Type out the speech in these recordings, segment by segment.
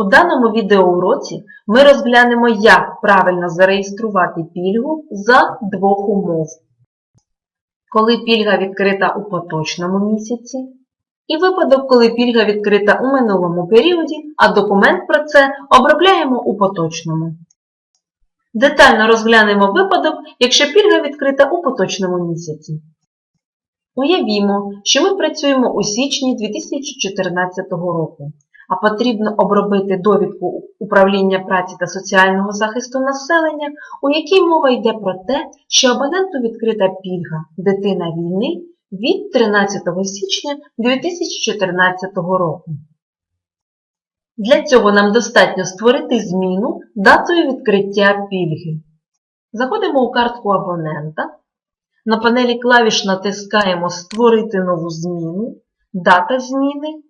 У даному відеоуроці ми розглянемо, як правильно зареєструвати пільгу за двох умов. Коли пільга відкрита у поточному місяці, і випадок, коли пільга відкрита у минулому періоді, а документ про це обробляємо у поточному. Детально розглянемо випадок, якщо пільга відкрита у поточному місяці. Уявімо, що ми працюємо у січні 2014 року, потрібно обробити довідку управління праці та соціального захисту населення, у якій мова йде про те, що абоненту відкрита пільга Дитина війни від 13 січня 2014 року. Для цього нам достатньо створити зміну датою відкриття пільги. Заходимо у картку абонента. На панелі клавіш натискаємо Створити нову зміну, дата зміни,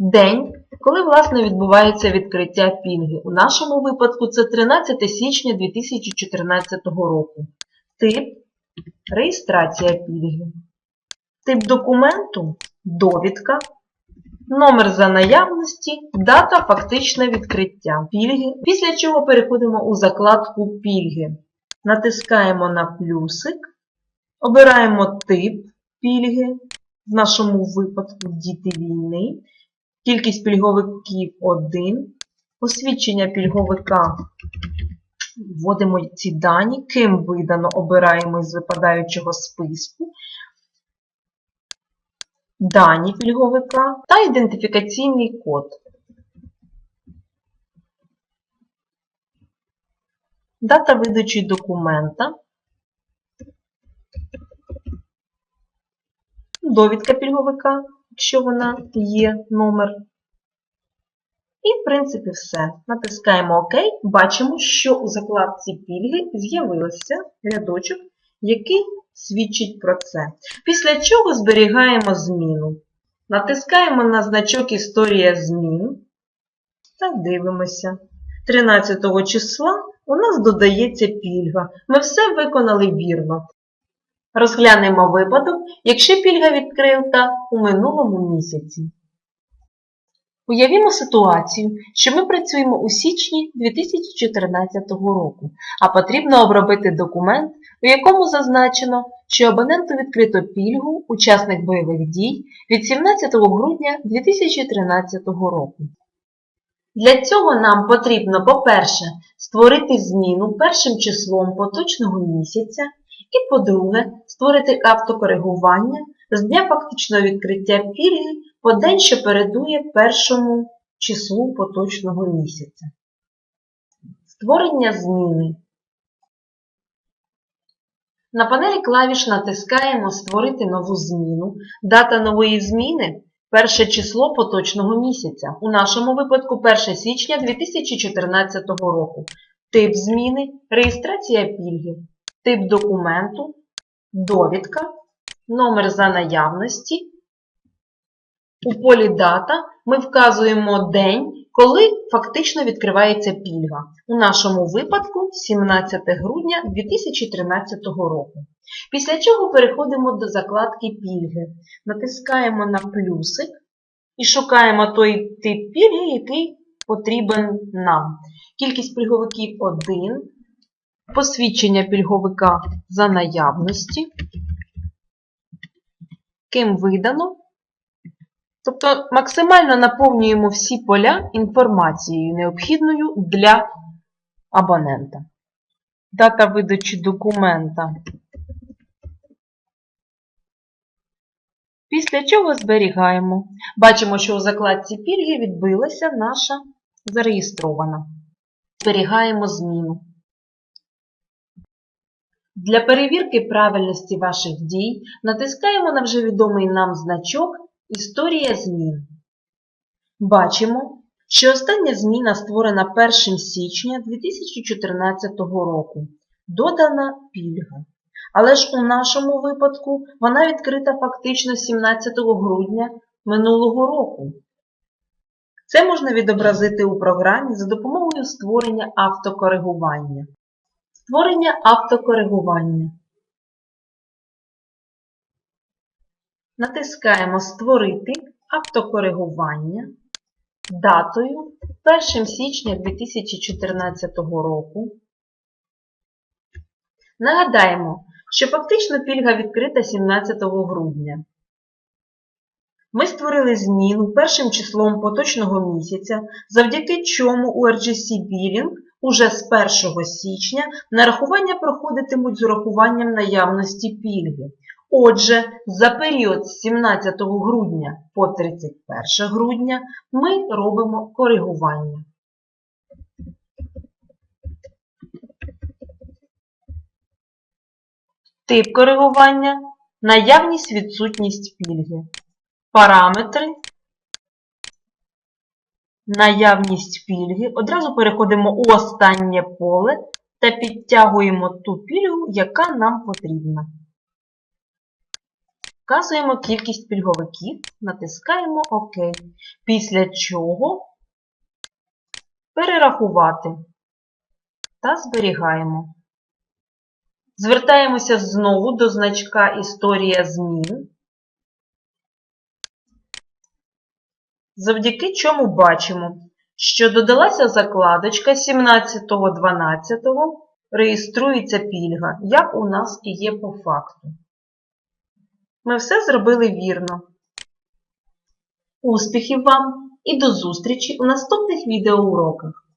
день, коли власне відбувається відкриття пільги. У нашому випадку це 13 січня 2014 року. Тип реєстрація пільги. Тип документу довідка. Номер за наявності, дата фактичне відкриття пільги, після чого переходимо у закладку пільги. Натискаємо на плюсик, обираємо тип пільги, в нашому випадку діти війни, кількість пільговиків 1, посвідчення пільговика. Вводимо ці дані, ким видано, обираємо з випадаючого списку дані пільговика та ідентифікаційний код. Дата видачі документа, довідка пільговика, якщо вона є номер. І, в принципі, все. Натискаємо ОК, бачимо, що у закладці пільги з'явився рядочок, який свідчить про це. Після чого зберігаємо зміну. Натискаємо на значок Історія змін та дивимося. 13 числа у нас додається пільга. Ми все виконали вірно. Розглянемо випадок, якщо пільга відкрита у минулому місяці. Уявімо ситуацію, що ми працюємо у січні 2014 року, а потрібно обробити документ, у якому зазначено, що абоненту відкрито пільгу учасник бойових дій від 17 грудня 2013 року. Для цього нам потрібно, по-перше, створити зміну першим числом поточного місяця і, по-друге, створити автокоригування з дня фактичного відкриття пільги по день, що передує першому числу поточного місяця. Створення зміни. На панелі клавіш натискаємо Створити нову зміну. Дата нової зміни перше число поточного місяця. У нашому випадку 1 січня 2014 року. Тип зміни реєстрація пільги. Тип документу, довідка, номер за наявності. У полі дата ми вказуємо день, коли фактично відкривається пільга. У нашому випадку 17 грудня 2013 року. Після чого переходимо до закладки пільги. Натискаємо на плюсик і шукаємо той тип пільги, який потрібен нам. Кількість пільговиків 1, посвідчення пільговика за наявності, ким видано. Тобто максимально наповнюємо всі поля інформацією, необхідною для абонента. Дата видачі документа. Після чого зберігаємо. Бачимо, що у закладці пільги відбилася наша зареєстрована. Зберігаємо зміну. Для перевірки правильності ваших дій натискаємо на вже відомий нам значок Історія змін. Бачимо, що остання зміна створена 1 січня 2014 року. Додана пільга. Але ж у нашому випадку вона відкрита фактично 17 грудня минулого року. Це можна відобразити у програмі за допомогою створення автокоригування. Створення автокоригування. Натискаємо Створити автокоригування. датою 1 січня 2014 року. Нагадаємо, що фактично пільга відкрита 17 грудня. Ми створили зміну першим числом поточного місяця, завдяки чому у RGC Billing уже з 1 січня нарахування проходитимуть з урахуванням наявності пільги. Отже, за період з 17 грудня по 31 грудня ми робимо коригування. Тип коригування – наявність відсутність пільги. Параметри наявність пільги. Одразу переходимо у останнє поле та підтягуємо ту пільгу, яка нам потрібна. Вказуємо кількість пільговиків, натискаємо ОК. Після чого перерахувати та зберігаємо. Звертаємося знову до значка Історія змін. Завдяки чому бачимо, що додалася закладочка 17.12 реєструється пільга, як у нас і є по факту. Ми все зробили вірно. Успіхів вам і до зустрічі у наступних відеоуроках!